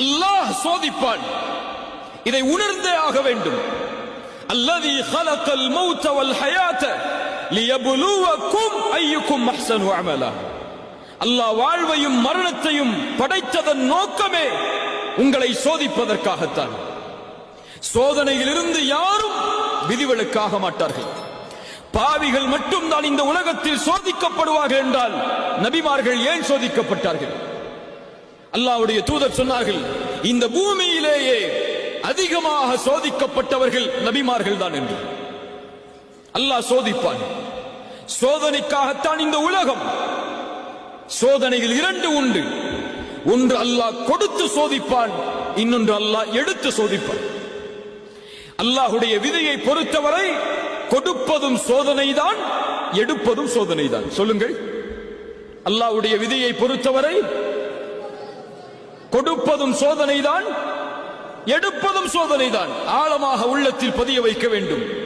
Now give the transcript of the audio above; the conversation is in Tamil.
அல்லாஹ் சோதிப்பான். இதை உணர்ந்தே ஆக வேண்டும். அல்லதி ஹலக்கல் மௌத்த வல் ஹயாத்த லியபுலுவக்கும் ஐயுக்கும் அஹ்சனு அமலா. அல்லாஹ் வாழ்வையும் மரணத்தையும் படைத்ததன் நோக்கமே உங்களை சோதிப்பதற்காகத்தான். சோதனையிலிருந்து யாரும் விதிவிலக்காக மாட்டார்கள். பாவிகள் மட்டும்தான் இந்த உலகத்தில் சோதிக்கப்படுவார்கள் என்றால் நபிமார்கள் ஏன் சோதிக்கப்பட்டார்கள்? அல்லாவுடைய தூதர் சொன்னார்கள் இந்த பூமியிலேயே அதிகமாக சோதிக்கப்பட்டவர்கள் நபிமார்கள் தான் என்று. அல்லாஹ் சோதிப்பான். சோதனைக்காகத்தான் இந்த உலகம். சோதனைகள் இரண்டு உண்டு. ஒன்று அல்லாஹ் கொடுத்து சோதிப்பான் இன்னொன்று அல்லாஹ் எடுத்து சோதிப்பான். அல்லாஹுடைய விதியை பொறுத்தவரை கொடுப்பதும் சோதனைதான் எடுப்பதும் சோதனைதான். சொல்லுங்கள். அல்லாஹ்வுடைய விதியை பொறுத்தவரை கொடுப்பதும் சோதனைதான் எடுப்பதும் சோதனைதான். ஆழமாக உள்ளத்தில் பதிய வைக்க வேண்டும்.